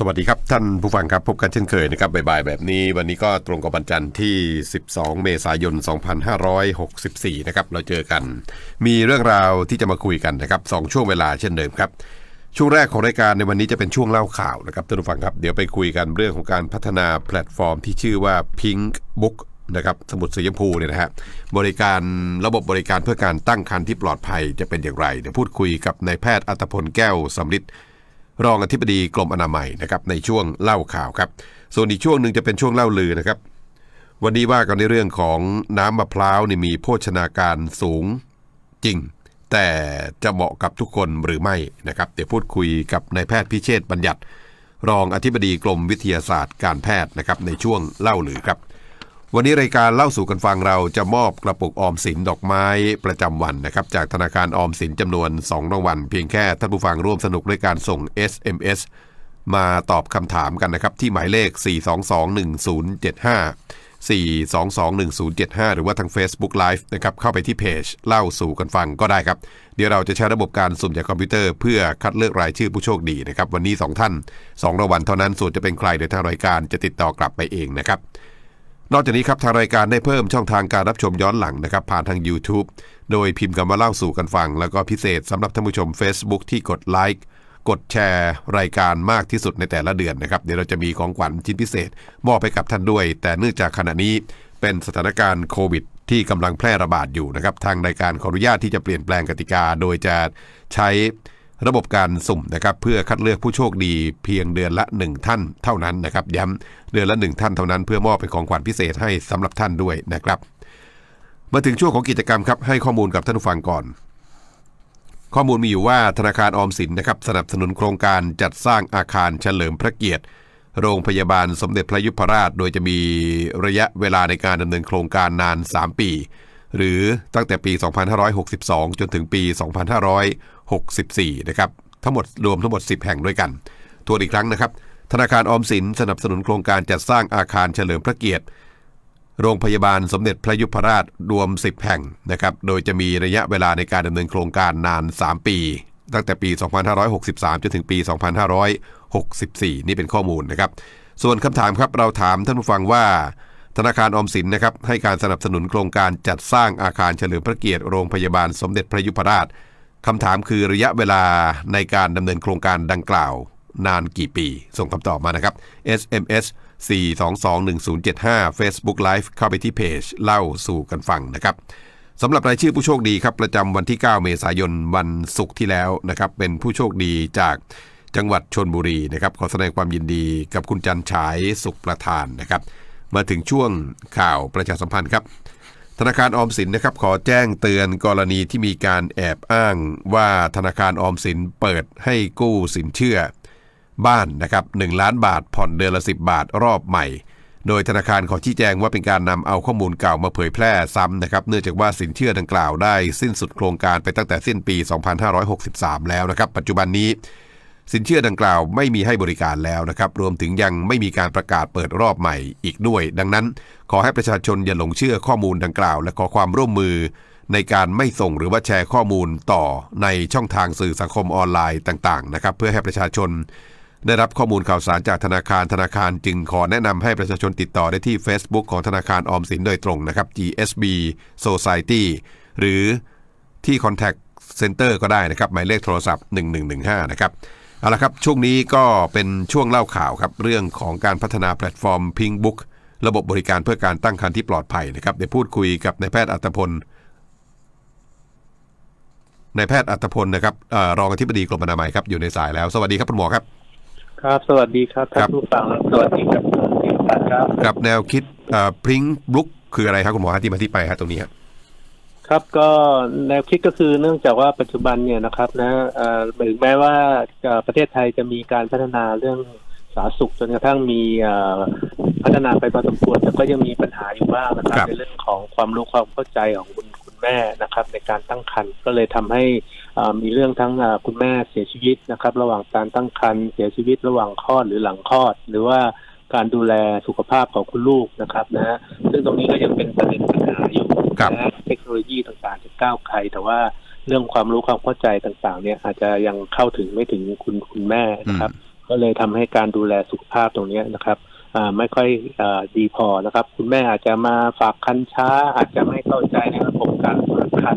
สวัสดีครับ ท่านผู้ฟังครับ พบกันเช่นเคยนะครับบ่ายๆแบบนี้ วันนี้ก็ตรงกับวันจันทร์ที่ 12 เมษายน 2564 นะครับ เราเจอกัน มีเรื่องราวที่จะมาคุยกันนะครับสองช่วงเวลาเช่นเดิมครับ ช่วงแรกของรายการในวันนี้จะเป็นช่วงเล่าข่าวนะครับท่านผู้ฟังครับ เดี๋ยวไปคุยกันเรื่องของการพัฒนาแพลตฟอร์มที่ชื่อว่า Pink Book นะครับสมุดสีชมพูเนี่ยนะฮะบริการระบบบริการเพื่อการตั้งครรภ์ที่ปลอดภัยจะเป็นอย่างไร เดี๋ยวพูดคุยกับนายแพทย์อัตพลแก้วสำริด รองอธิบดีกรมอนามัยนะครับในช่วงเล่าข่าวครับ ส่วนอีกช่วงหนึ่งจะเป็นช่วงเล่าลือนะครับ วันนี้ว่ากันในเรื่องของน้ำมะพร้าวนี่มีโภชนาการสูงจริง แต่จะเหมาะกับทุกคนหรือไม่นะครับเดี๋ยวพูดคุยกับนายแพทย์พิเชษบัญญัติ รองอธิบดีกรมวิทยาศาสตร์การแพทย์นะครับในช่วงเล่าลือครับ วันนี้รายการเล่าสู่กันฟังเราจะมอบกระปุกออมสินดอกไม้ประจำวันนะครับจากธนาคารออมสินจำนวน2รางวัลเพียงแค่ท่านผู้ฟังร่วมสนุกด้วยการส่ง SMS มาตอบคำถามกันนะครับ ที่หมายเลข 4221075 4221075 หรือว่าทาง Facebook Live นะครับเข้าไปที่เพจเล่าสู่กันฟังก็ได้ครับ เดี๋ยวเราจะใช้ระบบการสุ่มจากคอมพิวเตอร์เพื่อคัดเลือกรายชื่อผู้โชคดีนะครับ วันนี้ 2 ท่าน 2รางวัลเท่านั้นส่วนจะเป็นใครเดี๋ยวทางรายการจะติดต่อกลับไปเองนะครับ นอกจากนี้ครับทางรายการได้เพิ่มช่องทางการรับชมย้อนหลังนะครับผ่านทาง YouTube โดยพิมพ์คำว่าเล่าสู่กันฟัง แล้วก็พิเศษสำหรับท่านผู้ชม Facebook ที่กดไลค์กดแชร์รายการมากที่สุดในแต่ละเดือนนะครับ เดี๋ยวเราจะมีของขวัญชิ้นพิเศษ มอบให้กับท่านด้วย แต่เนื่องจากขณะนี้เป็นสถานการณ์โควิดที่กำลังแพร่ระบาดอยู่นะครับ ทางรายการขออนุญาตที่จะเปลี่ยนแปลงกติกา โดยจะใช้ ระบบการสุ่มนะครับเพื่อคัดเลือกผู้โชคดีเพียงเดือนละ 1 ท่านเท่านั้นนะครับย้ำเดือนละ 1 ท่านเท่านั้นเพื่อมอบเป็นของขวัญพิเศษให้สำหรับท่านด้วยนะครับ มาถึงช่วงของกิจกรรมครับให้ข้อมูลกับท่านผู้ฟังก่อน ข้อมูลมีอยู่ว่าธนาคารออมสินนะครับสนับสนุนโครงการจัดสร้างอาคารเฉลิมพระเกียรติ โรงพยาบาลสมเด็จพระยุพราช โดยจะมีระยะเวลาในการดำเนินโครงการนาน 3 ปี หรือตั้งแต่ปี 2562 จนถึงปี 2564นะครับ ทั้งหมดรวมทั้งหมด 10 แห่งด้วยกัน ทวนอีกครั้งนะครับ ธนาคารออมสินสนับสนุนโครงการจัดสร้างอาคารเฉลิมพระเกียรติ โรงพยาบาลสมเด็จพระยุพราชรวม 10 แห่งนะครับ โดยจะมีระยะเวลาในการดำเนินโครงการนาน 3 ปี ตั้งแต่ปี 2563 จนถึงปี 2564 นี่เป็นข้อมูลนะครับ ส่วนคำถามครับเราถามท่านผู้ฟังว่าธนาคารออมสินนะครับให้การสนับสนุนโครงการจัดสร้างอาคารเฉลิมพระเกียรติโรงพยาบาลสมเด็จพระยุพราช คำถามคือระยะเวลาในการดำเนินโครงการดังกล่าวนานกี่ปี ส่งคำตอบมานะครับ SMS 4221075 Facebook Live เข้าไปที่เพจเล่าสู่กันฟังนะครับสำหรับรายชื่อผู้โชคดีครับ ประจำวันที่ 9 เมษายนวันศุกร์ที่แล้วนะครับเป็นผู้โชคดีจากจังหวัดชนบุรีนะครับขอแสดงความยินดีกับคุณจันฉายสุขประทานนะครับ มาถึงช่วงข่าวประชาสัมพันธ์ครับ ธนาคารออมสินนะครับขอแจ้งเตือนกรณีที่มีการแอบอ้างว่าธนาคารออมสินเปิดให้กู้สินเชื่อ บ้านนะครับ1ล้านบาทผ่อนเดือนละ 10 บาทรอบใหม่ โดยธนาคารขอชี้แจงว่าเป็นการนำเอาข้อมูลเก่ามาเผยแพร่ซ้ำนะครับเนื่องจากว่าสินเชื่อดังกล่าวได้สิ้นสุดโครงการไปตั้งแต่สิ้นปี 2563 แล้วนะครับ ปัจจุบันนี้ สินเชื่อดังกล่าวไม่มีให้บริการแล้วนะครับ รวมถึงยังไม่มีการประกาศเปิดรอบใหม่อีกด้วย ดังนั้น ขอให้ประชาชนอย่าหลงเชื่อข้อมูลดังกล่าว และขอความร่วมมือ ในการไม่ส่งหรือว่าแชร์ข้อมูลต่อในช่องทางสื่อสังคมออนไลน์ต่าง ๆ นะครับ เพื่อให้ประชาชน ได้รับข้อมูลข่าวสารจากธนาคารธนาคารจึงขอแนะนำให้ประชาชนติดต่อได้ที่ Facebook ของธนาคารออมสินโดยตรงนะครับ GSB Society หรือที่ Contact Center ก็ได้นะครับหมายเลขโทรศัพท์ 1115 นะครับ เอาละครับ ช่วงนี้ก็เป็นช่วงเล่าข่าวครับ เรื่องของการพัฒนาแพลตฟอร์ม Pink Book ระบบบริการเพื่อการตั้งครรภ์ที่ปลอดภัยนะครับเดี๋ยวพูดคุยกับนายแพทย์อัตพลนายแพทย์อัตพลนะครับเออรองอธิบดีกรมอนามัยครับอยู่ในสายแล้ว สวัสดีครับคุณหมอครับ ครับ สวัสดีครับครัท่าบนผู้ฟังและสวัสดีครับที่ฟังครับกับแนวคิดพริ้งบลุกคืออะไรครับคุณหมอฮะที่มาที่ไปฮะตรงนี้ครับ ครับก็แนวคิดก็คือเนื่องจากว่าปัจจุบันเนี่ยนะครับนะเอ่อถึงแม้ว่าเอ่อประเทศไทยจะมีการพัฒนาเรื่องสาธารณสุขจนกระทั่งมีเอ่อพัฒนาไปพอสมควรแต่ก็ยังมีปัญหาอยู่บ้างนะครัครับบในเรื่องของความรู้ความเข้าใจของคุณคุณแม่นะครับ ในการตั้งครรภ์ก็เลยทำให้เอ่อมีเรื่องทั้งเอ่อคุณแม่เสียชีวิตนะครับ ระหว่างการตั้งครรภ์เสียชีวิตระหว่างคลอดหรือหลังคลอด หรือว่า การดูแลสุขภาพของคุณลูกนะครับนะฮะซึ่งตรงนี้ก็ยังเป็นประเด็นปัญหาอยู่ครับนะฮะเทคโนโลยีต่างๆจะก้าวไกลแต่ว่าเรื่องความรู้ความเข้าใจต่างๆ เนี่ย อาจจะยังเข้าถึงไม่ถึงคุณคุณแม่นะครับ ก็เลยทำให้การดูแลสุขภาพตรงเนี้ยนะครับอ่าไม่ค่อยอาดีพอนะครับ คุณแม่อาจจะมาฝากคันช้า อาจจะไม่เข้าใจในระบบการฝากคัน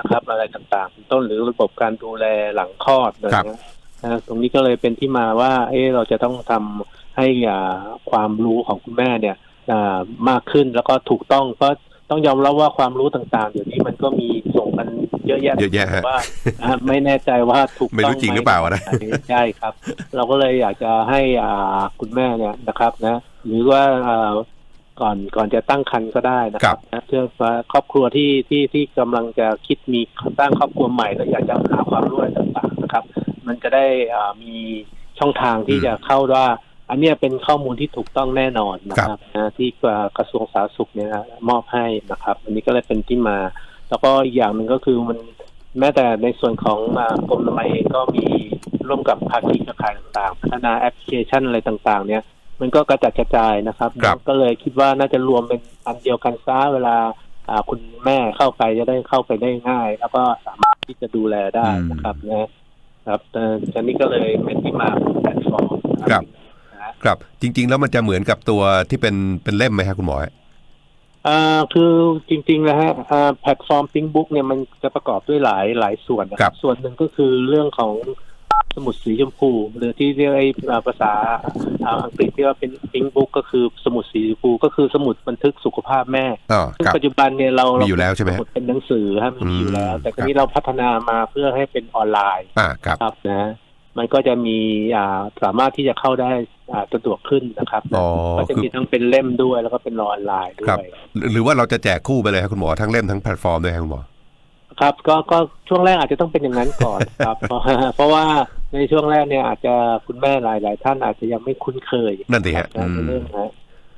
นะครับ อะไรต่างๆเป็นต้นหรือระบบการดูแลหลังคลอดอะไรครับเงี้ยนะตรงนี้ก็เลยเป็นที่มาว่า เอะเราจะต้องทำ ให้อ่าความรู้ของคุณแม่เนี่ยอ่ามากขึ้นแล้วก็ถูกต้องเพราะต้องยอมรับว่าความรู้ต่างๆ เดี๋ยวนี้มันก็มีส่งกันเยอะแยะเยอะแยะฮะแต่ว่าอ่าไม่แน่ใจว่าถูกไม่รู้จริงหรือเปล่านะใช่ครับ เราก็เลยอยากจะให้อ่าคุณแม่เนี่ยนะครับนะ หรือว่าอ่าก่อนก่อนจะตั้งครรภ์ก็ได้นะครับนะเพื่อว่าครอบครัวที่ที่ที่กำลังจะคิดมีสร้างครอบครัวใหม่แล้วอยากจะหาความรู้อะไรต่างๆนะครับ มันจะได้อ่ามีช่องทางที่อืมจะเข้าว่า อันเนี้ยเป็นข้อมูลที่ถูกต้องแน่นอนนะครับนะที่กระทรวงสาธารณสุขเนี่ยมอบให้นะครับ อันนี้ก็เลยเป็นที่มา แล้วก็อีกอย่างหนึ่งก็คือมันแม้แต่ในส่วนของอ่ากรมอนามัยเองก็มีร่วมกับภาคีเครือข่ายต่างๆ พัฒนาแอปพลิเคชันอะไรต่างๆ เนี่ย มันก็กระจัดกระจายนะครับครับก็เลยคิดว่าน่าจะรวมเป็นอันเดียวกันซะเวลาอ่าคุณแม่เข้าไปจะได้เข้าไปได้ง่าย แล้วก็สามารถที่จะดูแลได้นะครับนะครับแต่อันนี้ก็เลยเป็นที่มาของแพลตฟอร์มครับนะฮะ ครับจริง ๆ แล้วมันจะเหมือนกับตัวที่เป็นเป็นเล่มไหมครับคุณหมออ่าคือจริงๆนะฮะอ่าแพลตฟอร์ม Think Book เนี่ยมันจะประกอบด้วยหลายหลายส่วนนะคครัรับบส่วนหนึ่งก็คือเรื่องของสมุดสีชมพู หรือที่เรียกไอ้อ่าภาษาอ่าอังกฤษที่ว่าเป็น Think Book ก็คือสมุดสีชมพู ก็คือสมุดบันทึกสุขภาพแม่อ๋อซึ่งครับปัจจุบันเนี่ยเรามีอยู่แล้วใช่ไหมสฮะมุดเป็นหนังสือฮะมันมีอยู่แล้วอืมแต่ทีนี้เราพัฒนามาเพื่อให้เป็นออนไลน์อ่าครับครับนะ มันก็จะมีอ่าสามารถที่จะเข้าได้อ่าสะดวกขึ้นนะครับอ๋อก็จะคือมีทั้งเป็นเล่มด้วยแล้วก็เป็นออนไลน์ด้ครับวยหรือหรือว่าเราจะแจกคู่ไปเลยครับคุณหมอทั้งเล่มทั้งแพลตฟอร์มด้วยครับคุณหมอครับก็ก็ช่วงแรกอาจจะต้องเป็นอย่างนั้นก่อนครับ เพราะเพราะว่าในช่วงแรกเนี่ยอาจจะคุณแม่หลายหลายๆท่านอาจจะยังไม่คุ้นเคยนั่นสิฮะครับอืมในเรื่องฮะ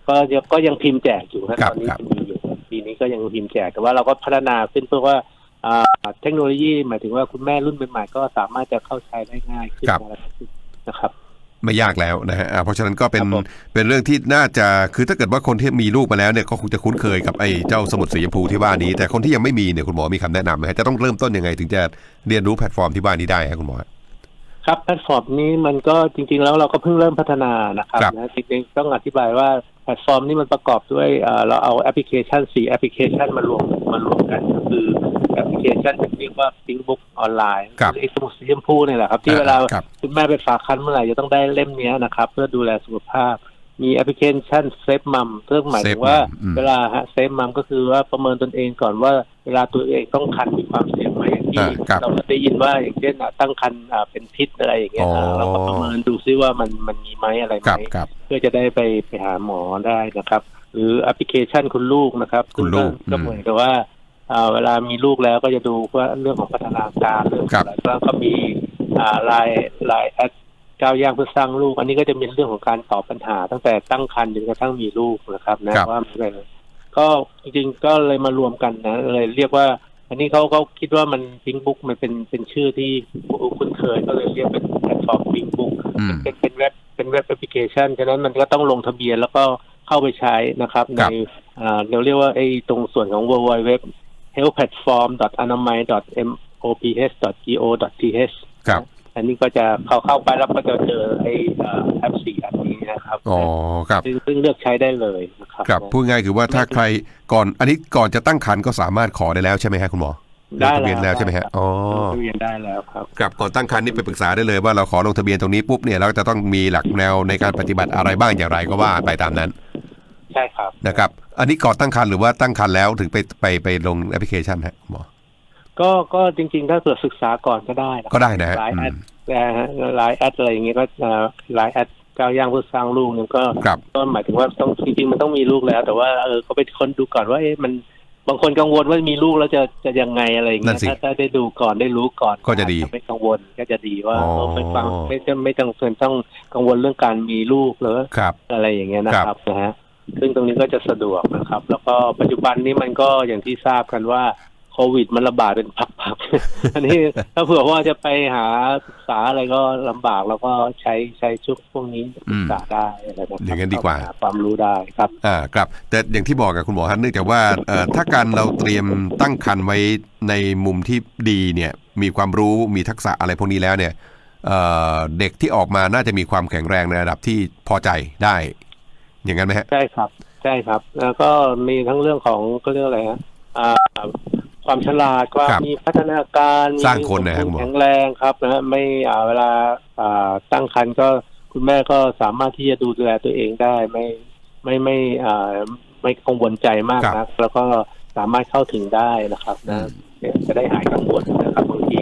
ก็ยังก็ยังพิมพ์แจกอยู่นะครัตบอนนี้ครับจะมีอยู่ปีนี้ก็ยังพิมพ์แจกแต่ว่าเราก็พัฒนาขึ้นเพื่อว่าอ่า เทคโนโลยีหมายถึงว่าคุณแม่รุ่นใหม่ๆก็สามารถจะเข้าใช้ได้ง่ายขึ้นอะไรขึ้นนะครับไม่ยากแล้วนะฮะอ่าเพราะฉะนั้นก็เป็นครับผมเป็นเรื่องที่น่าจะคือถ้าเกิดว่าคนที่มีลูกมาแล้วเนี่ยก็คงจะคุ้นเคยกับไอ้เจ้าสมุดสีชมพูที่ว่านี้ แต่คนที่ยังไม่มีเนี่ยคุณหมอมีคำแนะนำไหมฮะจะต้องเริ่มต้นยังไง ถึงจะเรียนรู้แพลตฟอร์มที่ว่านี้ได้ครับคุณหมอครับแพลตฟอร์มนี้มันก็จริง ๆ แล้วเราก็เพิ่งเริ่มพัฒนานะครับครับนะจริงๆต้องอธิบายว่าแพลตฟอร์มนี้มันประกอบด้วยเอ่อเราเอาแอปพลิเคชันสี่แอปพลิเคชันมารวมมารวมกันก็คือ แอปพลิเคชันที่เรียกว่า Think Book ออนไลน์ครับไอ้สมุดสีชมพูเนี่ยแหละครับที่เวลาครับคุณแม่ไปฝากคันเมื่อไหร่จะต้องได้เล่มเนี้ยนะครับ เพื่อดูแลสุขภาพ มีแอปพลิเคชันเซฟมัมเพื่อหมายถึงว่า Save Mum อืมเวลาฮะเซฟมัมก็คือว่าประเมินตนเองก่อนว่าเวลาตัวเองต้องคันมีความเสี่ยงไหมอย่างที่อ่าครับเราได้ยินว่าอย่างเช่นอะตั้งคันอะเป็นพิษอะไรอย่างเงี้ยอ๋ออะเราก็ประเมินดูซิว่ามันมันมีไหมอะไรไหครับมครับเพื่อจะได้ไปไปหาหมอได้นะครับ หรือแอปพลิเคชันคุณลูกนะครับคุณลูกก็อืมเหมือนกับว่าอ่า เวลามีลูกแล้วก็จะดูว่าเรื่องของพัฒนาการเรื่องครับอะไรแล้วก็มีอ่าลายลายแอดก้าวย่างเพื่อสร้างลูก อันนี้ก็จะเป็นเรื่องของการตอบปัญหา ตั้งแต่ตั้งครรภ์จนกระทั่งมีลูกนะครับนะครับว่ามันเป็นก็จริงๆก็เลยมารวมกันนะเลยเรียกว่า อันนี้เขาเขาคิดว่ามันพิงบุ๊กมันเป็นเป็นชื่อที่คุ้นเคยก็เลยเรียกเป็นแพลตฟอร์มพิงบุ๊กอืมเป็นเป็นเว็บเป็นเว็บแอปพลิเคชันฉะนั้นมันก็ต้องลงทะเบียนแล้วก็เข้าไปใช้นะครับ ในครับอ่าเราเรียกว่าไอ้ตรงส่วนของ w w w healthplatform anamai mops go th ครับอันนี้ก็จะเข้าเข้าไปแล้วก็จะเจอไอ้เอ่อแอปสี่อันนี้นะครับอ๋อครับซึ่งซึ่งเลือกใช้ได้เลยนะครับครับพูดง่ายคือว่าถ้าใครก่อนอันนี้ก่อนจะตั้งครรภ์ก็สามารถขอได้แล้วใช่ไหมฮะคุณหมอลงทะเบียนแล้วใช่ไหมฮะอ๋อลงทะเบียนได้แล้วครับครับก่อนตั้งครรภ์นี่ไปปรึกษาได้เลยว่าเราขอลงทะเบียนตรงนี้ปุ๊บเนี่ยเราจะต้องมีหลักแนวในการปฏิบัติอะไรบ้างอย่างไรก็ว่าไปตามนั้น ใช่ครับนะครับ อันนี้ก่อนตั้งครรภ์หรือว่าตั้งครรภ์แล้วถึงไปไปไปลงแอปพลิเคชันฮะคุณหมอก็ก็จริง ๆ ถ้าเกิดศึกษาก่อนก็ได้นะครับก็ได้นะฮะไลน์แอดอืมไลน์แอดอะไรอย่างเงี้ยก็ไลน์แอดก้าวย่างเพื่อสร้างลูกเนี่ยก็ครับก็หมายถึงว่าต้องจริงๆมันต้องมีลูกแล้ว แต่ว่าเออเขาไปค้นดูก่อนว่าเอ๊ะมันบางคนกังวลว่ามีลูกแล้วจะจะยังไงอะไรอย่างนั่เงี้นสิยถ้าถ้าได้ดูก่อนได้รู้ก่อนก็จะดีอาไม่กังวลก็จะดีว่าอ๋อเออไม่ฟังไม่จะไม่จำเป็นต้องกังวลเรื่องการมีลูกหรือครับอะไรอย่างเงี้ยนะครับนะฮะ ซึ่งตรงนี้ก็จะสะดวกนะครับ แล้วก็ปัจจุบันนี้มันก็อย่างที่ทราบกันว่าโควิดมันระบาดเป็นพักๆ อันนี้ถ้าเผื่อว่าจะไปหาศึกษาอะไรก็ลำบากแล้วก็ใช้ใช้ชุดพวกนี้ศึกษาได้อะไรนะครับอย่างนั้นดีกว่าหความรู้ได้ครับ อ่าครับ แต่อย่างที่บอกกับคุณหมอฮันเนื่องจากว่าเอ่อถ้าการเราเตรียมตั้งครรภ์ไว้ในมุมที่ดีเนี่ย มีความรู้มีทักษะอะไรพวกนี้แล้วเนี่ยเอ่อเด็กที่ออกมาน่าจะมีความแข็งแรงในระดับที่พอใจได้ อย่างนั้นไหมฮะ ใช่ครับ ใช่ครับ แล้วก็มีทั้งเรื่องของก็เรียกอะไรฮะอ่าความฉลาดความครับมีพัฒนาการสร้างคนนะฮะมีคุณหมอ แข็งแรงครับนะฮะไม่อ่าเวลาอ่าตั้งครรภ์ก็คุณแม่ก็สามารถที่จะดูแลตัวเองได้ไม่ไม่ไม่อ่าไม่กังวลใจมากนักแล้วก็สามารถเข้าถึงได้นะครับนะ เนี่ยจะได้หายกังวลนะครับบางที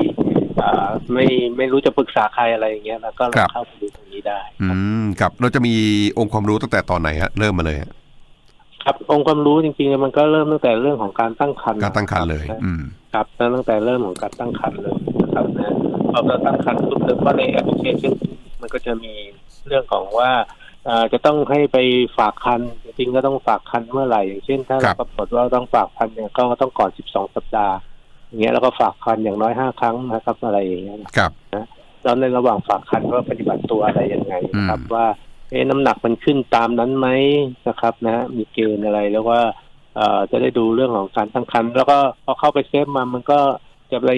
อ่าไม่ไม่รู้จะปรึกษาใครอะไรอย่างเงี้ยแล้วก็เราเข้าไปดูตรง นี้ได้ อืมครับเราจะมีองค์ความรู้ตั้งแต่ตอนไหนฮะเริ่มมาเลยฮะครับองค์ความรู้จริงๆมันก็เริ่มตั้งแต่เรื่องของการตั้งครรภ์การตั้งครรภ์เลยนะอืมครับตั้งแต่เริ่มของการตั้งครรภ์เลยนะครับนะพอเราตั้งครรภ์ปุ๊บแล้วก็ในแอปพลิเคชันมันก็จะมีเรื่องของว่าอ่าจะต้องให้ไปฝากคันจริงๆก็ต้องฝากคันเมื่อไหร่อย่างเช่น ถ้าครัเราบกำหนดว่าต้องฝากคันเนี่ยก็ต้องก่อน 12 สัปดาห์อย่างเงี้ยแล้วก็ฝากคันอย่างน้อยห้าครั้งนะครับอะไรอย่างเงี้ยครับ แล้วในระหว่างฝากคันว่าปฏิบัติตัวอะไรยังไงนะครับอืมว่าเอ๊ะน้ำหนักมันขึ้นตามนั้นไหมนะครับ นะ มีเกณฑ์อะไรแล้วว่าเอ่อจะได้ดูเรื่องของการตั้งครรภ์แล้วก็พอเข้าไปเซฟมามันก็จะไป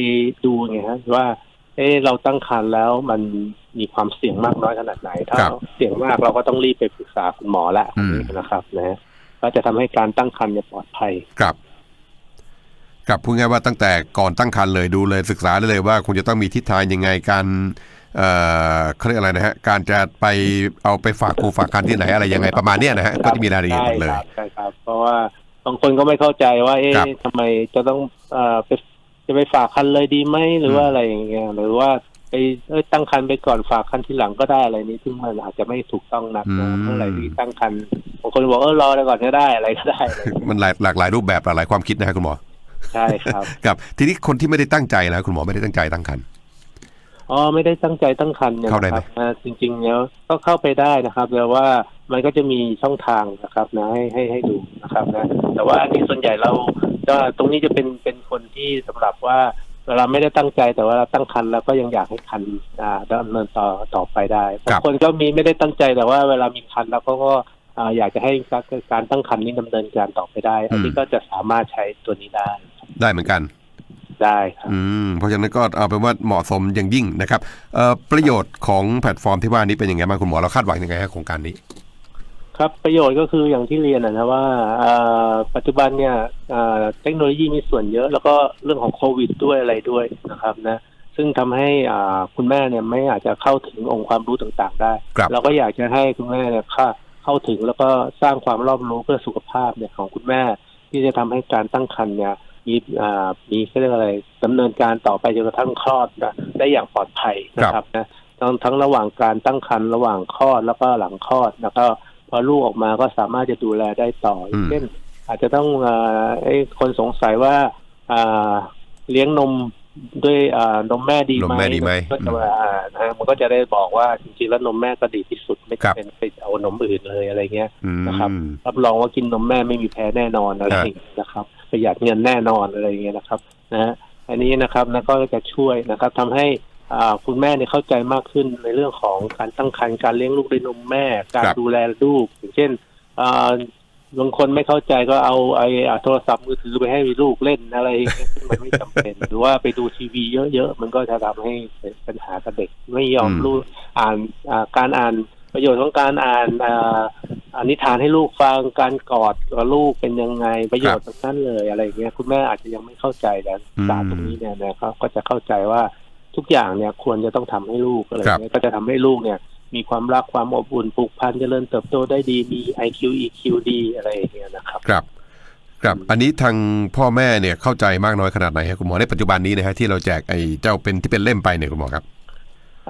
ดูไงฮะว่า เอ๊ะเราตั้งครรภ์แล้วมันมีความเสี่ยงมากน้อยขนาดไหน ถ้าครับเสี่ยงมากเราก็ต้องรีบไปปรึกษาคุณหมอละอืมนะครับ นะก็จะทำให้การตั้งครรภ์เนี่ยปลอดภัยครับ ครับพูดง่ายว่าตั้งแต่ก่อนตั้งครรภ์เลยดูเลยศึกษาได้เลยว่าคุณจะต้องมีทิศทางยังไงการเอ่อเขาเรียกอะไรนะฮะการจะไปเอาไปฝากครูฝากคันที่ไหนอะไรยังไงประมาณเนี้ยนะฮะก็จะมีรายละเอียดหมดเลย ใช่ครับใช่ครับ เพราะว่าบางคนก็ไม่เข้าใจว่า เอ๊ะครับทำไมจะต้องเอ่อไปจะไปฝากคันเลยดีไหมหรือว่าอะไรอย่างเงี้ยหรือว่าไปเอ้ยตั้งคันไปก่อนฝากคันทีหลังก็ได้อะไรนี้ซึ่งมันอาจจะไม่ถูกต้องนักนะอืมเมื่อไหร่ที่ตั้งคันบางคนบอกเออรอไปก่อนก็ได้อะไรก็ได้อะไรอย่างเงี้ย มันหลายหลากหลายรูปแบบหลากหลายความคิดนะฮะคุณหมอ ใช่ครับครับทีนี้คนที่ไม่ได้ตั้งใจนะคุณหมอไม่ได้ตั้งใจตั้งครรภ์อ๋อไม่ได้ตั้งใจตั้งคันเนี่ยเข้าได้นะไหคมรับอ่าจริงๆแล้วก็เข้าไปได้นะครับแต่ว่ามันก็จะมีช่องทางนะครับนะให้ให้ให้ดูนะครับนะ แต่ว่าอันนี้ส่วนใหญ่เราก็ตรงนี้จะเป็นเป็นคนที่สำหรับว่าเวลาไม่ได้ตั้งใจแต่ว่าเราตั้งคันแล้วก็ยังอยากให้คันอ่าดำเนินต่อต่อไปได้บางคนก็มีไม่ได้ตั้งใจแต่ว่าเวลามีคันแล้วเขาก็ อ่าอยากจะให้การตั้งคันนี้ดำเนินการต่อไปได้ อันนี้ก็จะสามารถใช้ตัวนี้ได้ ได้เหมือนกัน ได้ครับอืมเพราะฉะนั้นก็เอาเป็นว่าเหมาะสมอย่างยิ่งนะครับเอ่อประโยชน์ของแพลตฟอร์มที่ว่านี้เป็นยังไงบ้างคุณหมอเราคาดหวังยังไงฮะโครงการนี้ ครับประโยชน์ก็คืออย่างที่เรียนนะนะว่าอ่าปัจจุบันเนี่ยอ่าเทคโนโลยีมีส่วนเยอะ แล้วก็เรื่องของโควิดด้วยอะไรด้วยนะครับนะซึ่งทำให้อ่าคุณแม่เนี่ยไม่อาจจะเข้าถึงองค์ความรู้ต่างๆ ได้ครับเราก็อยากจะให้คุณแม่เนี่ยเข้า เข้าถึงแล้วก็สร้างความรอบรู้เพื่อสุขภาพเนี่ยของคุณแม่ ที่จะทำให้การตั้งครรภ์เนี่ยมีอ่ามีเขาเรียกอะไรดำเนินการต่อไปจนกระทั่งคลอดนะได้อย่างปลอดภัยนะครับนะทั้งทั้งระหว่างการตั้งครรภ์ระหว่างคลอดแล้วก็หลังคลอดแล้วก็พอลูกออกมาก็สามารถจะดูแลได้ต่ออมเช่น อาจจะต้องอ่าไอ้คนสงสัยว่าอ่าเลี้ยงนมด้วยอ่านมแม่ดีไหมนมแม่ดีไหมก็จะว่าอ่านะมันก็จะได้บอกว่าจริงๆแล้วนมแม่ก็ดีที่สุดไม่ครัจำบเป็นไปเอา นมอื่นเลยอะไรเงี้ยอืมนะครับรับรองว่ากินนมแม่ไม่มีแพ้แน่นอนอะไรอย่างเงี้ยนะครับ ประหยัดเงินแน่นอนอะไรอย่างเงี้ยนะครับนะฮะอันนี้นะครับนะก็จะช่วยนะครับทำให้อ่าคุณแม่เนี่ยเข้าใจมากขึ้นในเรื่องของการตั้งครรภ์การเลี้ยงลูกด้วยนมแม่ การครับดูแลลูกอย่างเช่นอ่าบางคนไม่เข้าใจก็เอาไอ้อ่าโทรศัพท์มือถือไปให้ลูกเล่นอะไรอย่างเงี้ยซึ่งมันไม่จำเป็น หรือว่าไปดูทีวีเยอะๆ มันก็จะทำให้เป็นปัญหากับเด็ก ไม่ยอมอืมรู้อ่านอ่าการอ่าน ประโยชน์ของการอ่านอ่าอานิทานให้ลูกฟังการกอดกับลูกเป็นยังไงประโยชน์ตรงนั้นเลยอะไรอย่างเงี้ยคุณแม่อาจจะยังไม่เข้าใจแต่ศาสตร์ตรงนี้เนี่ยนะครับก็จะเข้าใจว่าทุกอย่างเนี่ยควรจะต้องทำให้ลูกอะไรอย่างเงี้ยก็จะทำให้ลูกเนี่ย มีความรักความอบอุ่นผูกพันเจริญเติบโตได้ดีมี IQ EQ ดีอะไรอย่างเงี้ยนะครับครับครับอันนี้ทางพ่อแม่เนี่ยเข้าใจมากน้อยขนาดไหนครับคุณหมอในปัจจุบันนี้นะฮะที่เราแจกไอ้เจ้าเป็นที่เป็นเล่มไปเนี่ยคุณหมอครับ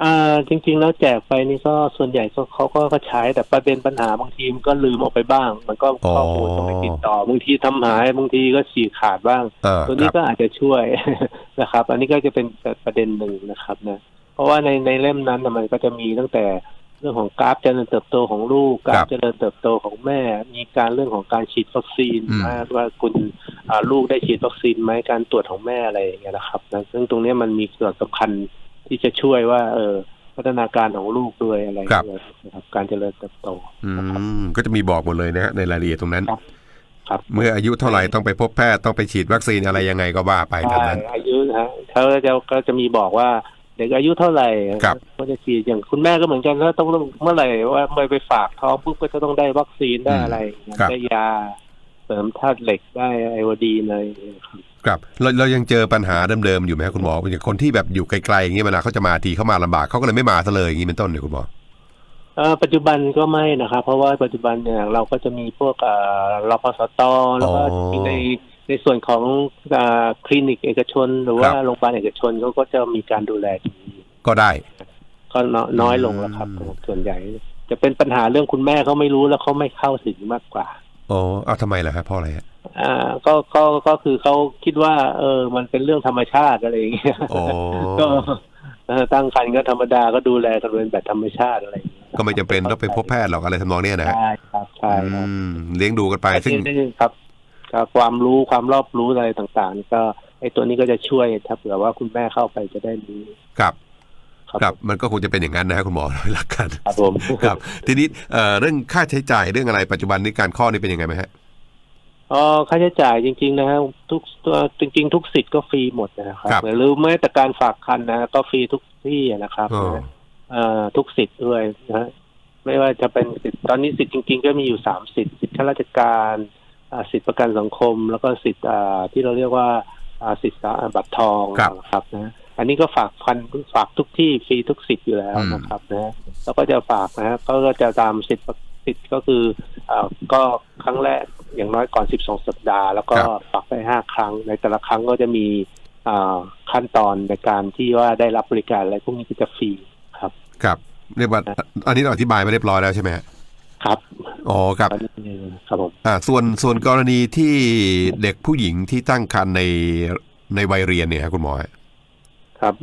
อ่าจริง ๆ แล้วแจกไปนี่ก็ส่วนใหญ่ก็เขาก็ก็ใช้แต่ประเด็นปัญหาบางทีมันก็ลืมออกไปบ้าง มันก็อ๋อข้อมูลต้องไปติดต่อบางทีทำหายบางทีก็ฉีกขาดบ้าง เออตัวคนี้รับ ก็อาจจะช่วยนะครับ อันนี้ก็จะเป็นประเด็นหนึ่งนะครับนะเพราะว่าในในเล่มนั้นน่ะมันก็จะมีตั้งแต่เรื่องของกราฟเจริญเติบโตของลูกกราฟเจริญเติบโตของแม่ มีการเรื่องของการฉีดวัคซีนอืม ว่าว่าคุณอ่าลูกได้ฉีดวัคซีนไหมการตรวจของแม่อะไรอย่างเงี้ยนะครับนะซึ่งตรงเนี้ยมันมีส่วนสำคัญ ที่จะช่วยว่าเออพัฒนาการของลูกด้วยอะไรอย่างเงี้ยนะครับ การเจริญเติบโตอืมก็จะมีบอกหมดเลยนะฮะในรายละเอียดตรงนั้น ครับ ครับเมื่ออายุเท่าไหร่ต้องไปพบแพทย์ต้องไปฉีดวัคซีนอะไรยังไงก็ว่าไปตามใช่นั้น อายุนะฮะเขาจะก็จะมีบอกว่าเด็กอายุเท่าไหร่ครับ ก็จะฉีดอย่างคุณแม่ก็เหมือนกันถ้าต้องเมื่อไหร่ว่าเมื่อไปฝากท้องปุ๊บก็จะต้องได้วัคซีนได้อะไรครับ ได้ยา เสริมธาตุเหล็กได้ไอโอดีนอะไรครับ ครับเราเรายังเจอปัญหาเดิมๆอยู่ไหมครับคุณหมออย่างคนที่แบบอยู่ไกลๆอย่างเงี้ยเวลาเขาจะมาทีเขามาลำบากเขาก็เลยไม่มาซะเลยอย่างงี้เป็นต้นเนี่ยคุณหมอเอ่อปัจจุบันก็ไม่นะครับเพราะว่าปัจจุบันเนี่ยเราก็จะมีพวกเอ่อรพสตแล้วก็อ๋อในในส่วนของอ่าคลินิกเอกชน หรือว่าครับโรงพยาบาลเอกชนเขาก็จะมีการดูแลดีก็ได้ ก็น้อยน้อยลงแล้วครับส่วนใหญ่ จะเป็นปัญหาเรื่องคุณแม่เขาไม่รู้แล้วเขาไม่เข้าถึงมากกว่าอ๋อเอาทำไมล่ะครับเพราะอะไรฮะ อ่าก็ก็ก็คือเขาคิดว่า เออ มันเป็นเรื่องธรรมชาติอะไรอย่างเงี้ยอ๋อก็เออตั้งครรภ์ก็ธรรมดาก็ดูแลกันเป็นแบบธรรมชาติอะไรอย่างเงี้ยก็ไม่จำเป็นต้องไปพบแพทย์หรอกอะไรทำนองเนี้ยนะฮะใช่ครับใช่ครับอืมเลี้ยงดูกันไปซึ่งนี่ครับก็ความรู้ความรอบรู้อะไรต่างๆ ก็ไอ้ตัวนี้ก็จะช่วยถ้าเผื่อว่าคุณแม่เข้าไปจะได้รู้ครับครับครับมันก็คงจะเป็นอย่างนั้นนะฮะคุณหมอหลักการครับผมครับ ทีนี้เอ่อเรื่องค่าใช้จ่ายเรื่องอะไรปัจจุบันนี้การข้อนี่เป็นยังไงไหมฮะ อ๋อค่าใช้จ่ายจริง ๆ นะฮะทุกตัวจริง ๆ ทุกสิทธิ์ก็ฟรีหมดนะครับครับหรือแม้แต่การฝากคันนะก็ฟรีทุกที่นะครับอ๋อนะเอ่อทุกสิทธิ์ด้วยนะฮะไม่ว่าจะเป็นสิทธิ์ตอนนี้สิทธิ์จริง ๆ ก็มีอยู่สามสิทธิ์สิทธิข้าราชการอ่าสิทธิประกันสังคม แล้วก็สิทธิ์อ่าที่เราเรียกว่าอ่าสิทธิ์อ่าบัตรทองครับนะครับนะอันนี้ก็ฝากพันฝากทุกที่ฟรีทุกสิทธิ์อยู่แล้วอืมนะครับนะแล้วก็จะฝากนะฮะก็จะตามสิทธิ์ สิทธิ์ก็คืออ่าก็ครั้งแรกอย่างน้อยก่อน 12 สัปดาห์ แล้วก็ครับฝากได้ห้าครั้ง ในแต่ละครั้งก็จะมีอ่าขั้นตอนในการที่ว่าได้รับบริการอะไรพวกนี้ก็จะฟรีครับ ครับเรียกว่าอันนี้เราอธิบายมาเรียบร้อยแล้วใช่ไหมฮะครับอ๋อครับตอนนี้ครับผมอ่าส่วนส่วนกรณีที่เด็กผู้หญิงที่ตั้งครรภ์ในในวัยเรียนเนี่ยครับคุณหมอฮะครับ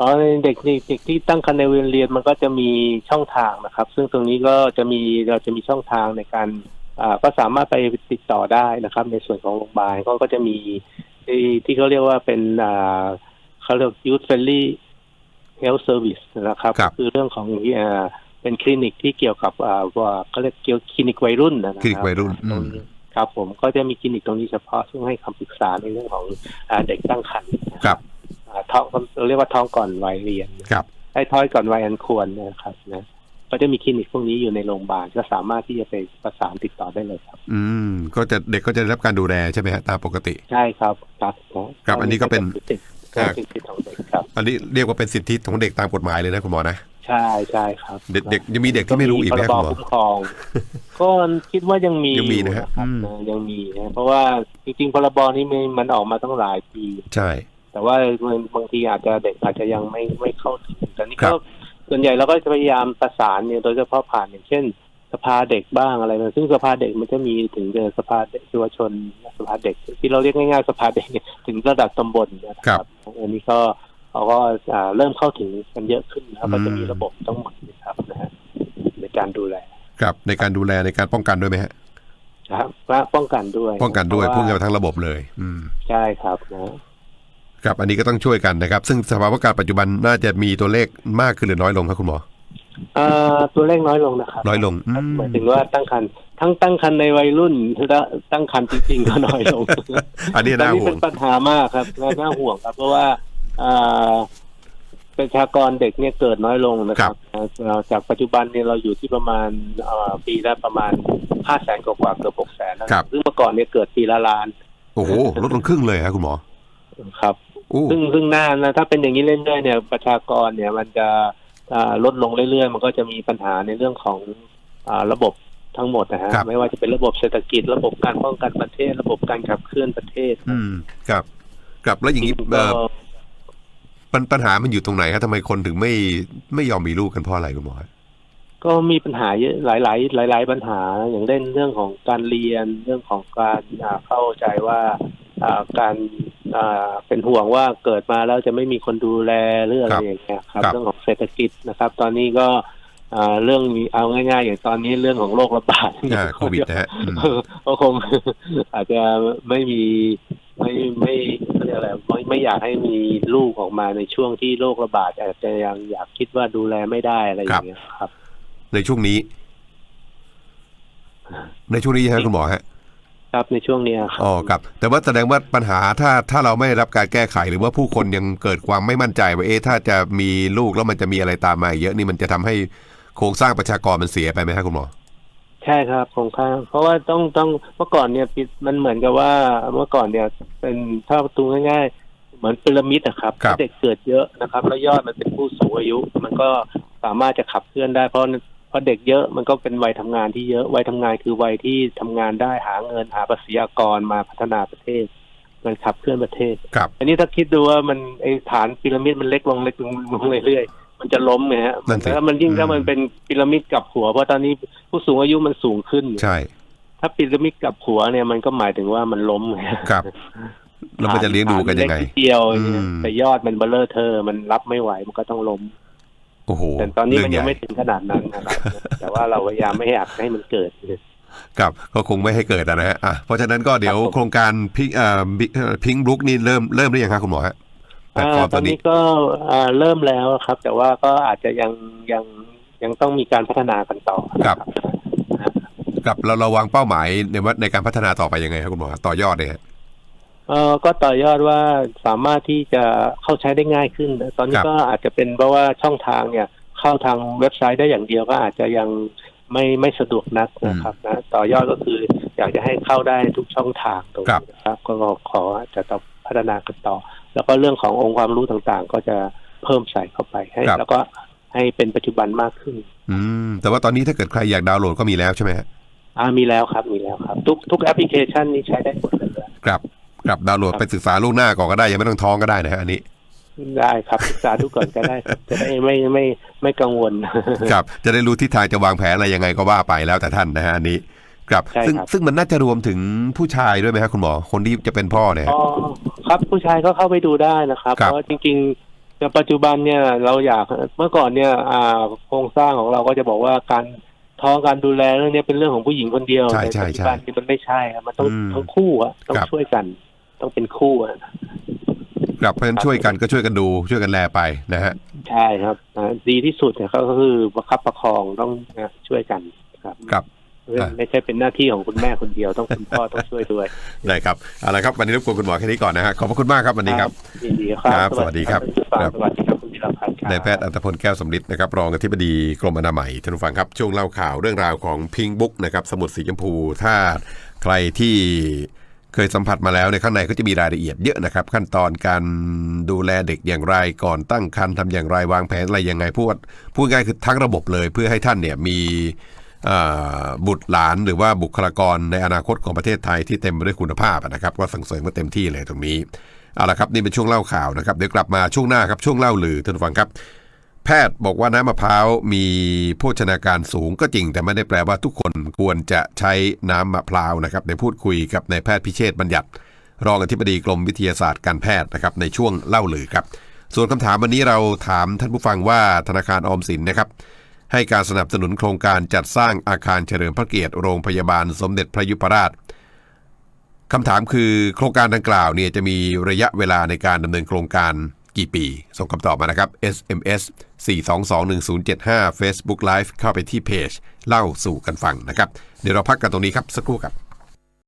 อ๋อเด็กเด็กเด็กที่ตั้งครรภ์ในเรียนเรียนมันก็จะมีช่องทางนะครับ ซึ่งตรงนี้ก็จะมีเราจะมีช่องทางในการอ่าก็สามารถไปติดต่อได้นะครับ ในส่วนของโรงพยาบาลก็ก็จะมีที่ที่เขาเรียกว่าเป็นอ่าเขาเรียก youth friendly health service นะครับ ครับ คือเรื่องของอ่าเป็นคลินิกที่เกี่ยวกับอ่าว่าเขาเรียกเกี่ยวคลินิกวัยรุ่นนะครัคลินิกวัยรุ่นอืมตรงนี้ครับ ผมก็จะมีคลินิกตรงนี้เฉพาะซึ่งให้คำปรึกษาในเรื่องของอ่าเด็กตั้งครรภ์นะครับอ่า ท้องเราเรียกว่าท้องก่อนวัยเรียนครับไอ้ท้อยก่อนวัยอันควรนะครับนะก็จะมีคลินิกพวกนี้อยู่ในโรงพยาบาลก็สามารถที่จะไปประสานติดต่อได้เลยครับ อืม ก็จะเด็กก็จะได้รับการดูแลใช่ไหมฮะตามปกติ ใช่ครับครับครับอันนี้ก็เป็นสิทธิ์เป็นสิทธิ์ของเด็กครับ อันนี้เรียกว่าเป็นสิทธิของเด็กตามกฎหมายเลยนะคุณหมอนะใช่ใช่ครับ เด็กเด็กยังมีเด็กที่ไม่รู้อีกไหมพครับรคุณหมอคุ้มครองก็คิดว่ายังมียังมีนะฮะครับอืมนะยังมีนะเพราะว่าจริงๆพรบนี้มันมันออกมาตั้งหลายปีใช่ แต่ว่าบางทีอาจจะเด็กอาจจะยังไม่ไม่เข้าถึงแต่นี่ครัก็บส่วนใหญ่เราก็จะพยายามประสานเนี่ยโดยเฉพาะผ่านอย่างเช่น สภาเด็กบ้างอะไรนะซึ่งสภาเด็กมันจะมีถึงเดสภาเด็กเยาวชนสภาเด็ก ที่เราเรียกง่ายๆสภาเด็กเนี่ยถึงระดับตำบลนะครับอันนี้ก็เขาก็อ่าเริ่มเข้าถึงกันเยอะขึ้นนะครับก็จะมีระบบทั้งหมดนะครับนะฮะในการดูแลครับในการดูแลในการป้องกันด้วยไหมฮะนะครับและป้องกันด้วย ป้องกันด้วยเพพุ่งราะกันว่าทั้งระบบเลย อืมใช่ครับนะ ครับอันนี้ก็ต้องช่วยกันนะครับ ซึ่งสภาวะการปัจจุบันน่าจะมีตัวเลขมากขึ้นหรือน้อยลงครับคุณหมออ่าตัวเลขน้อยลงนะครับน้อยลงอืครับมหมายถึงว่าตั้งคันทั้งตั้งคันในวัยรุ่นและตั้งคันจริงๆก็น้อยลง อันนี้ตอนน่านี้ห่วเป็งนปัญหามากครับน่าน่าห่วงครับ เพราะว่าอ่าประชากรเด็กเนี่ยเกิดน้อยลงนะครับอ่าจากปัจจุบันเนี่ยเราอยู่ที่ประมาณอ่าปีละประมาณห้าแสนกว่าๆเกือบหกแสนนะครับซึ่งเมื่อก่อนเนี่ยเกิดปีละล้าน โอ้โหลดลงครึ่งเลยครับคุณหมอ ครับโอ้ ซึ่งซึ่งหน้านะถ้าเป็นอย่างนี้เรื่อยๆเนี่ยประชากรเนี่ยมันจะอ่าลดลงเรื่อยๆ มันก็จะมีปัญหาในเรื่องของอ่าระบบทั้งหมดนะฮะครับไม่ว่าจะเป็นระบบเศรษฐกิจ ระบบการป้องกันประเทศ ระบบการขับเคลื่อนประเทศ อืมครับครับแล้วอย่างนี้ก็เอ่อปัญปัญหามันอยู่ตรงไหนครับทำไมคนถึงไม่ไม่ยอมมีลูกกันเพราะอะไรคุณหมอก็มีปัญหาเยอะหลายๆหลายๆปัญหาอย่างเช่นเรื่องของการเรียนเรื่องของการอ่าเข้าใจว่าอ่าการ อ่าเป็นห่วงว่าเกิดมาแล้วจะไม่มีคนดูแลเรื่องอะไรอย่างเงี้ยครับครับเรื่องของเศรษฐกิจนะครับ ตอนนี้ก็อ่าเรื่องมีเอาง่ายๆ อย่างตอนนี้เรื่องของโรคระบาดอ่าโควิดนะฮะอืมก็คงอาจจะไม่มีไม่ไม่เขาเรียกอะไรไม่ไม่อยากให้มีลูกออกมาในช่วงที่โรคระบาด อาจจะยังอยากคิดว่าดูแลไม่ได้อะไรอย่างเงี้ยครับ ในช่วงนี้ ในช่วงนี้ฮะคุณหมอฮะ ครับในช่วงเนี้ยครับอ๋อครับ แต่ว่าแสดงว่าปัญหาถ้าถ้าเราไม่ได้รับการแก้ไขหรือว่าผู้คนยังเกิดความไม่มั่นใจว่าเอ๊ะถ้าจะมีลูกแล้วมันจะมีอะไรตามมาอีกเยอะนี่มันจะทำให้โครงสร้างประชากรมันเสียไปไหมครับคุณหมอใช่ครับโครงข้างเพราะว่าต้องต้องเมื่อก่อนเนี่ยปิดมันเหมือนกับว่าเมื่อก่อนเนี่ย เป็นถ้าประตูง่ายๆ เหมือนพีระมิดอะครับครับถ้าเด็กเกิดเยอะนะครับ แล้วยอดมันเป็นผู้สูงอายุ มันก็สามารถจะขับเคลื่อนได้เพราะเพราะเด็กเยอะมันก็เป็นวัยทำงานที่เยอะวัยทำงานคือวัยที่ทำงานได้หาเงินหาภาษีอากรมาพัฒนาประเทศ มันขับเคลื่อนประเทศครับอันนี้ถ้าคิดดูว่ามันไอฐานพีระมิดมันเล็กลงเล็กลงลงเรื่อยๆมันจะล้มไงฮะนั่นสิแล้วมันยิ่งอืมถ้ามันเป็นพีระมิดกลับหัว เพราะตอนนี้ผู้สูงอายุมันสูงขึ้นใช่ ถ้าพีระมิดกลับหัวเนี่ยมันก็หมายถึงว่ามันล้มไงครับแล้วมันจะเลี้ยงดูกันยังไงฐาเล็นิดเดียวอย่างเงี้ยอืมแต่ยอดมันเบลเลอร์เธอร์มันรับไม่ไหวมันก็ต้องล้ม โอ้โหแต่ตอนนี้มันเรื่ยังใหญ่ไม่ถึงขนาดนั้นนะครับ แต่ว่าเราพยายามไม่ให้อยากให้มันเกิดครับก็คงไม่ให้เกิดอะนะฮะอะเพราะฉะนั้นก็เดี๋ยวครับผมโครงการพิงเอ่อพิงบลุกนี่เริ่มเริ่มหรือยังครับคุณหมอฮะแพลตฟอร์มาตตัอวนนี้นี้ก็อ่าเริ่มแล้วครับ แต่ว่าก็อาจจะยังยังยังต้องมีการพัฒนากันต่อนะครับกับเราเราวางเป้าหมายในว่าในการพัฒนาต่อไปยังไงครับคุณหมอต่อยอดเนี่ยฮะ เออก็ต่อยอดว่าสามารถที่จะเข้าใช้ได้ง่ายขึ้น ตอนนี้ครับก็อาจจะเป็นเพราะว่าช่องทางเนี่ยเข้าทางเว็บไซต์ได้อย่างเดียวก็อาจจะยังไม่ไม่สะดวกนักนะครับนะต่อยอดก็คืออยากจะให้เข้าได้ทุกช่องทางตรงนี้นะครับ ก็ขอจะต้องพัฒนากันต่อ แล้วก็เรื่องขององค์ความรู้ต่างๆ ก็จะเพิ่มใส่เข้าไปให้ แล้วก็ให้เป็นปัจจุบันมากขึ้น อืม แต่ว่าตอนนี้ถ้าเกิดใครอยากดาวน์โหลดก็มีแล้วใช่ไหมฮะอ่ามีแล้วครับมีแล้วครับ ทุกทุกแอปพลิเคชันนี้ใช้ได้หมดเลยครับ ครับดาวน์โหลดไปศึกษาล่วงหน้าก่อนก็ได้ ยังไม่ต้องท้องก็ได้นะฮะอันนี้ได้ครับศึกษาดูก่อนก็ได้ครับ จะได้ไม่ไม่ไม่กังวล ครับ จะได้รู้ทิศทางจะวางแผนอะไรยังไงก็ว่าไปแล้วแต่ท่านนะฮะอันนี้ครับใช่ซึ่งครับซึ่งมันน่าจะรวมถึงผู้ชายด้วยไหมครับคุณหมอ คนที่จะเป็นพ่อเนี่ยอ๋อครับผู้ชายก็เข้าไปดูได้นะครับครับ เพราะจริงๆในปัจจุบันเนี่ยเราอยากเมื่อก่อนเนี่ยอ่าโครงสร้างของเราก็จะบอกว่าการท้องการดูแลเรื่องนี้เป็นเรื่องของผู้หญิงคนเดียวใช่แต่ใช่ปัจจุบันใช่นี้มันไม่ใช่ครับมันต้องอืมทั้งคู่อะต้องครับช่วยกัน ต้องเป็นคู่อะครับเพราะฉะนั้นช่วยกันก็ช่วยกันดูช่วยกันแลไปนะฮะใช่ครับอ่าดีที่สุดเนี่ยก็คือประคับประคองต้องนะช่วยกันครับครับเรื่องไม่ใช่เป็นหน้าที่ของคุณแม่คนเดียวต้องคุณพ่อต้องช่วยด้วยได้ครับเอาละครับวันนี้รบกวนคุณหมอแค่นี้ก่อนนะฮะขอบพระคุณมากครับวันนี้ครับยินดีครับครับสวัสดีครับสวัสดีครับคุณพิรพัฒน์ครับนายแพทย์อัตพลแก้วสำลิดนะครับรองอธิบดีกรมอนามัยท่านผู้ฟังครับช่วงเล่าข่าวเรื่องราวของพิงบุ๊กนะครับสมุดสีชมพูถ้าใครที่ เคยสัมผัสมาแล้วในข้างในก็จะมีรายละเอียดเยอะนะครับ ขั้นตอนการดูแลเด็กอย่างไรก่อนตั้งครรภ์ทำอย่างไรวางแผนอะไรยังไงพูดพูดง่ายคือทั้งระบบเลยเพื่อให้ท่านเนี่ยมีบุตรหลานหรือว่าบุคลากรในอนาคตของประเทศไทยที่เต็มไปด้วยคุณภาพนะครับ ก็ส่งเสริมมาเต็มที่เลยตรงนี้เอาละครับนี่เป็นช่วงเล่าข่าวนะครับเดี๋ยวกลับมาช่วงหน้าครับช่วงเล่าลือท่านฟังครับ แพทย์บอกว่าน้ำมะพร้าวมีโภชนาการสูงก็จริง แต่ไม่ได้แปลว่าทุกคนควรจะใช้น้ำมะพร้าวนะครับในพูดคุยกับนายแพทย์พิเชษบัญญัติ รองอธิบดีกรมวิทยาศาสตร์การแพทย์นะครับในช่วงเล่าลือครับ ส่วนคำถามวันนี้เราถามท่านผู้ฟังว่าธนาคารออมสินนะครับ ให้การสนับสนุนโครงการจัดสร้างอาคารเฉลิมพระเกียรติโรงพยาบาลสมเด็จพระยุพราชคำถามคือโครงการดังกล่าวเนี่ยจะมีระยะเวลาในการดำเนินโครงการ กี่ปี ส่งคำตอบมานะครับ SMS 4221075 Facebook Live เข้าไปที่เพจ เล่าสู่กันฟังนะครับ เดี๋ยวเราพักกันตรงนี้ครับ สักครู่ครับ